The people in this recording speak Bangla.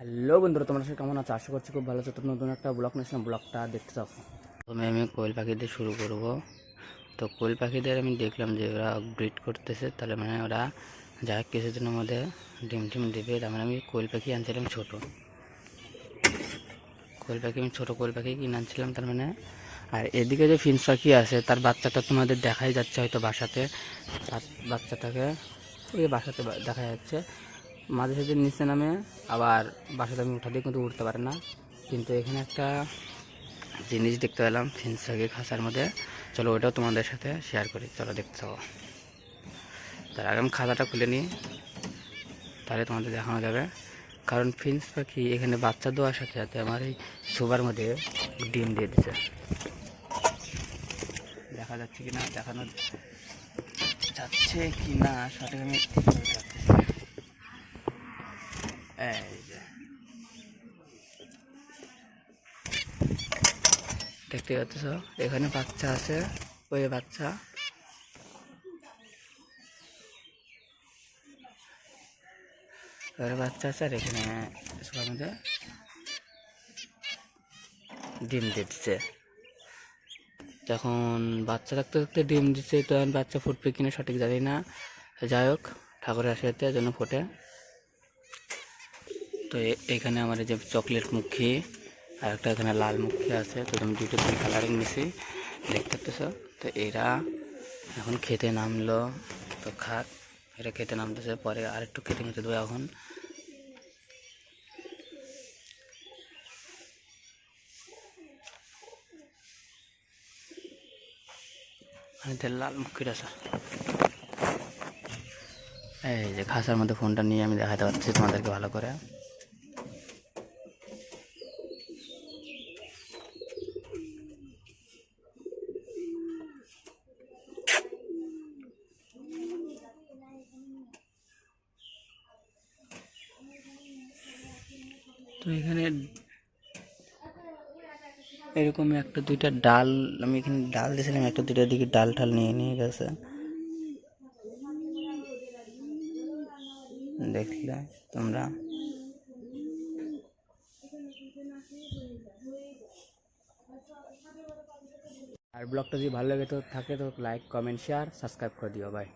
হ্যালো বন্ধুরা, তোমরা সবাই কেমন আছো? আশা করছি খুব ভালো আছো। তো নতুন একটা ব্লগ নিয়েছিলাম ব্লগটা দেখতে থাকো। প্রথমে আমি কোয়েল পাখি দিয়ে শুরু করব। তো কোয়েল পাখিদের আমি দেখলাম যে ওরা ব্রিড করতেছে। তাহলে মানে ওরা যা কিছুদিনের মধ্যে ডিম টিম দেবে, তার মানে আমি কোয়েল পাখি আনছিলাম ছোট। কোয়েল পাখি, আমি ছোটো কোয়েল পাখি কিনে আনছিলাম, তার মানে। আর এদিকে যে ফিন্স পাখি আছে, তার বাচ্চাটা তোমাদের দেখাই যাচ্ছে হয়তো বাসাতে। তার বাচ্চাটাকে, ওই বাসাতে দেখা যাচ্ছে। মাঝে সাঝে নিচে নামে আবার বাসাতে আমি উঠা দিয়ে কিন্তু উঠতে পারে না। কিন্তু এখানে একটা জিনিস দেখতে পেলাম ফিন্স পাখি খাঁচার মধ্যে। চলো ওটাও তোমাদের সাথে শেয়ার করি। চলো দেখতে থাকো। তার আগে আমি খাতাটা খুলে নিই। তাহলে তোমাদের দেখানো যাবে। কারণ ফিন্স পাখি এখানে বাচ্চা দেওয়ার সাথে সাথে আমার এই সুবার মধ্যে ডিম দিয়ে দিছে। দেখা যাচ্ছে কি না দেখানো যাচ্ছে কি না সঠিক আমি বলতে পারতেছি না। এই যে দেখতে পাচ্ছ? এখানে বাচ্চা আছে ওই বাচ্চা। বাচ্চা আছে আর এখানে ডিম দিচ্ছে। যখন বাচ্চা থাকতে থাকতে ডিম দিচ্ছে, তখন বাচ্চা ফুটবে কিনা সঠিক জানি না। যাই হোক, ঠাকুরের আশীর্বাদের জন্য ফোটে। তো এখানে আমার যে চকলেট মুখী আর একটা এখানে লাল মুখী আছে, তো তুমি দুটো দুই কালারিং নিছি, দেখতে পাচ্ছ তো এরা এখন খেতে নামলো, তো খাক এটা খেতে নামতেছে, পরে আর একটু খেতে খেতে দেবো এখন। তো লাল মুখির আছে। এই যে খাসার মধ্যে ফোনটা নিয়ে আমি দেখাতে পারছি তোমাদেরকে ভালো করে। তো এখানে এরকম একটা দুইটা ডাল, আমি এখানে ডাল দিয়েছিলাম, একটা দুইটার দিকে ডাল ঠাল নিয়ে নিয়ে গেছে। দেখলে তোমরা। আর ব্লগটা যদি ভালো লাগে তো থাকে তো লাইক, কমেন্ট, শেয়ার, সাবস্ক্রাইব করে দিও ভাই